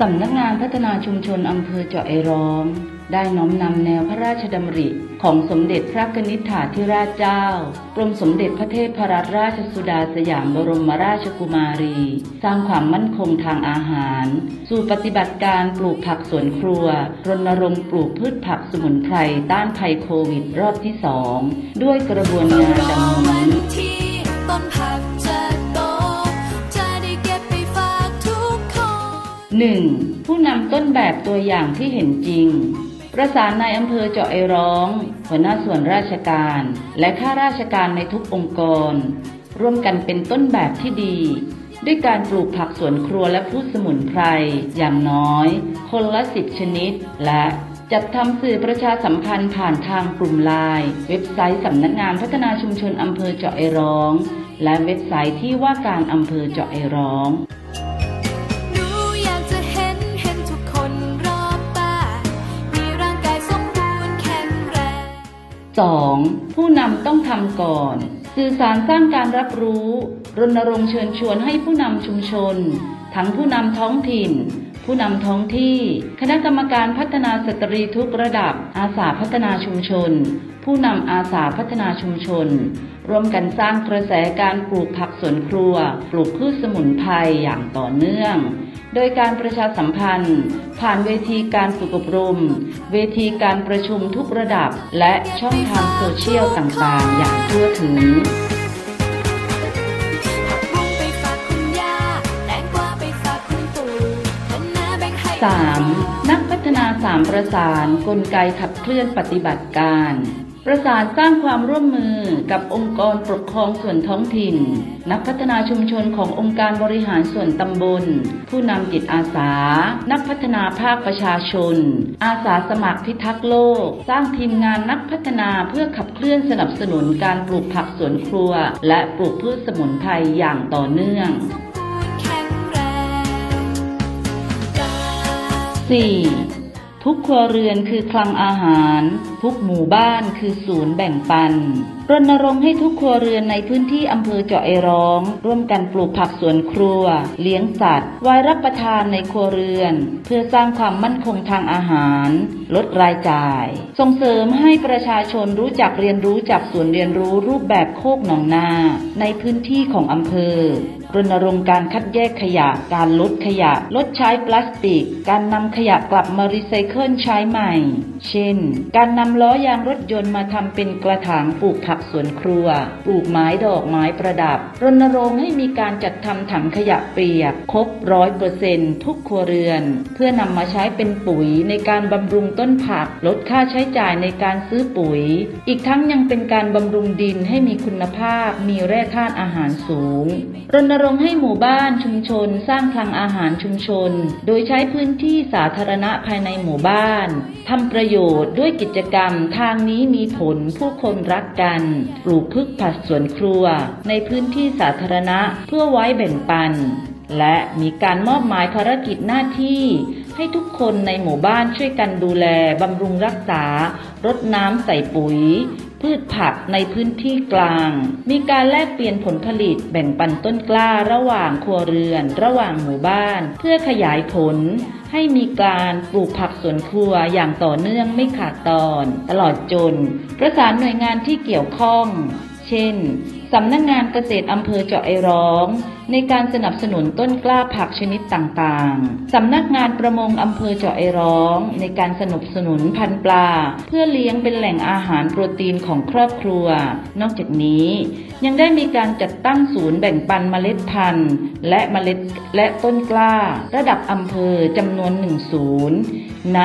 สำนักงานพัฒนาชุมชนอำเภอเจาะไอร้อง ได้น้อมนำแนวพระราชดำริ ของสมเด็จพระกนิษฐาธิราชเจ้า กรมสมเด็จพระเทพรัตนราชสุดาสยามบรมราชกุมารี สร้างความมั่นคงทางอาหาร สู่ปฏิบัติการปลูกผักสวนครัว รณรงค์ปลูกพืชผักสมุนไพรต้านภัยโควิดรอบที่สอง ด้วยกระบวนงานดังนี้ที่ต้น 1. ผู้นำต้นแบบตัวอย่างที่เห็นจริง ประสานนายอำเภอเจาะไอร้อง หัวหน้าส่วนราชการ และข้าราชการในทุกองค์กร ร่วมกันเป็นต้นแบบที่ดี ด้วยการปลูกผักสวนครัวและพืชสมุนไพร อย่างน้อย คนละสิบชนิด และจัดทำสื่อประชาสัมพันธ์ผ่านทางกลุ่มไลน์เว็บไซต์สำนักงานพัฒนาชุมชนอำเภอเจาะไอร้อง และเว็บไซต์ที่ว่าการอำเภอเจาะไอร้อง 2. ผู้นำต้องทำก่อน สื่อสารสร้างการรับรู้ รณรงค์เชิญชวนให้ผู้นำชุมชน ทั้งผู้นำท้องถิ่น ผู้นำท้องที่ คณะกรรมการพัฒนาสตรีทุกระดับ อาสาพัฒนาชุมชน ผู้นำอาสาพัฒนาชุมชน ร่วมกันสร้างกระแสการปลูกผักสวนครัว ปลูกพืชสมุนไพรอย่างต่อเนื่อง โดยการประชาสัมพันธ์ ผ่านเวทีการฝึกอบรม เวทีการประชุมทุกระดับ และช่องทางโซเชียลต่างๆ อย่างทั่วถึง 3. นักพัฒนาสามประสานกลไกขับเคลื่อนปฏิบัติการ ประสานสร้างความร่วมมือกับองค์กรปกครองส่วนท้องถิ่น นักพัฒนาชุมชนขององค์การบริหารส่วนตำบล ผู้นำจิตอาสา นักพัฒนาภาคประชาชน อาสาสมัครพิทักษ์โลก สร้างทีมงานนักพัฒนาเพื่อขับเคลื่อนสนับสนุนการปลูกผักสวนครัว และปลูกพืชสมุนไพรอย่างต่อเนื่อง 4. ทุกครัวเรือนคือคลังอาหาร ทุกหมู่บ้านคือศูนย์แบ่งปัน รณรงค์ให้ทุกครัวเรือนในพื้นที่อำเภอเจาะไอร้อง ร่วมกันปลูกผักสวนครัว เลี้ยงสัตว์ ไว้รับประทานในครัวเรือน เพื่อสร้างความมั่นคงทางอาหาร ลดรายจ่าย ส่งเสริมให้ประชาชนรู้จักเรียนรู้จากศูนเรียนรู้รูปแบบโคกหนองนา ในพื้นที่ของอำเภอรณรงค์การคัดแยกขยะ การลดขยะ ลดใช้พลาสติก การนำขยะกลับมารีไซเคิลใช้ใหม่ เช่น การนำล้อยางรถยนต์มาทำเป็นกระถางปลูกผักสวนครัว ปลูกไม้ดอกไม้ประดับ รณรงค์ให้มีการจัดทำถังขยะเปียก ครบร้อยเปอร์เซ็นทุกครัวเรือน เพื่อนำมาใช้เป็นปุ๋ยในการบำรุงต้นผัก ลดค่าใช้จ่ายในการซื้อปุ๋ย อีกทั้งยังเป็นการบำรุงดินให้มีคุณภาพ มีแร่ธาตุอาหารสูง รณรงค์ให้หมู่บ้านชุมชน สร้างคลังอาหารชุมชน โดยใช้พื้นที่สาธารณะภายในหมู่บ้านทำประโยชน์ด้วยกิจกรรมทางนี้มีผลผู้คนรักกัน ปลูกพืชผักสวนครัว ในพื้นที่สาธารณะเพื่อไว้แบ่งปัน และมีการมอบหมายภารกิจหน้าที่ ให้ทุกคนในหมู่บ้านช่วยกันดูแลบำรุงรักษารดน้ำใส่ปุ๋ย พืชผักในพื้นที่กลาง มีการแลกเปลี่ยนผลผลิตแบ่งปันต้นกล้าระหว่างครัวเรือน ระหว่างหมู่บ้าน เพื่อขยายผล ให้มีการปลูกผักสวนครัวอย่างต่อเนื่องไม่ขาดตอน ตลอดจน ประสานหน่วยงานที่เกี่ยวข้อง เช่น สำนักงานเกษตรอำเภอเจาะไอร้อง ในการสนับสนุนต้นกล้าผักชนิดต่างๆ สำนักงานประมงอำเภอเจาะไอร้อง ในการสนับสนุนพันธุ์ปลา เพื่อเลี้ยงเป็นแหล่งอาหารโปรตีนของครอบครัว นอกจากนี้ยังได้มีการจัดตั้งศูนย์แบ่งปันเมล็ดพันธุ์ และเมล็ดและต้นกล้า ระดับอำเภอจำนวนหนึ่งศูนย์ณ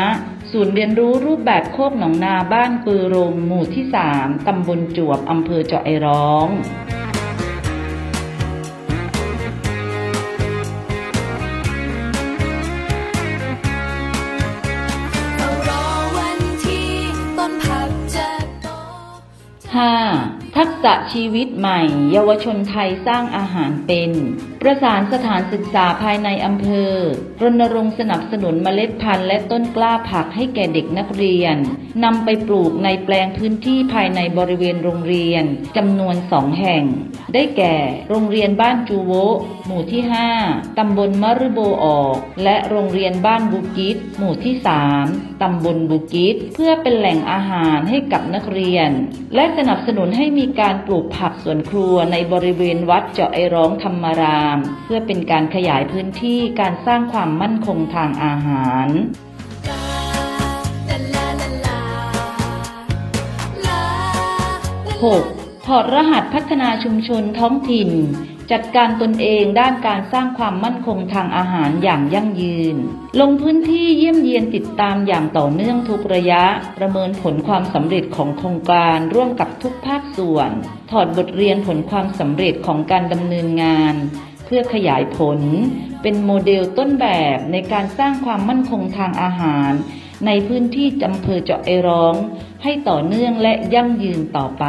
ศูนย์เรียนรู้รูปแบบโคกหนองนาบ้านปือรงหมู่ที่ 3 ตำบลจวบ อำเภอเจาะไอร้องเฝ้ารอวันที่ต้นผักจะโต 5. พัทักษะชีวิตใหม่ เยาวชนไทยสร้างอาหารเป็นประสานสถานศึกษาภายในอำเภอ รณรงค์สนับสนุนเมล็ดพันธุ์และต้นกล้าผักให้แก่เด็กนักเรียนนำไปปลูกในแปลงพื้นที่ภายในบริเวณโรงเรียนจำนวนสองแห่ง ได้แก่ โรงเรียนบ้านจูโวหมู่ที่ 5 ตำบลมะรุโบออก และโรงเรียนบ้านบุกิตหมู่ที่ 3 ตำบลบุกิตเพื่อเป็นแหล่งอาหารให้กับนักเรียน และสนับสนุนให้มีการปลูกผักสวนครัวในบริเวณวัดเจาะไอร้องธรรมราม เพื่อเป็นการขยายพื้นที่การสร้างความมั่นคงทางอาหารลาลาลาลาลา 6. ถอดรหัสพัฒนาชุมชนท้องถิ่น จัดการตนเองด้านการสร้างความมั่นคงทางอาหารอย่างยั่งยืน ลงพื้นที่เยี่ยมเยียนติดตามอย่างต่อเนื่องทุกระยะ ประเมินผลความสำเร็จของโครงการร่วมกับทุกภาคส่วน ถอดบทเรียนผลความสำเร็จของการดำเนินงาน เพื่อขยายผล เป็นโมเดลต้นแบบในการสร้างความมั่นคงทางอาหาร ในพื้นที่จำเภอเจาะไอร้อง ให้ต่อเนื่องและยั่งยืนต่อไป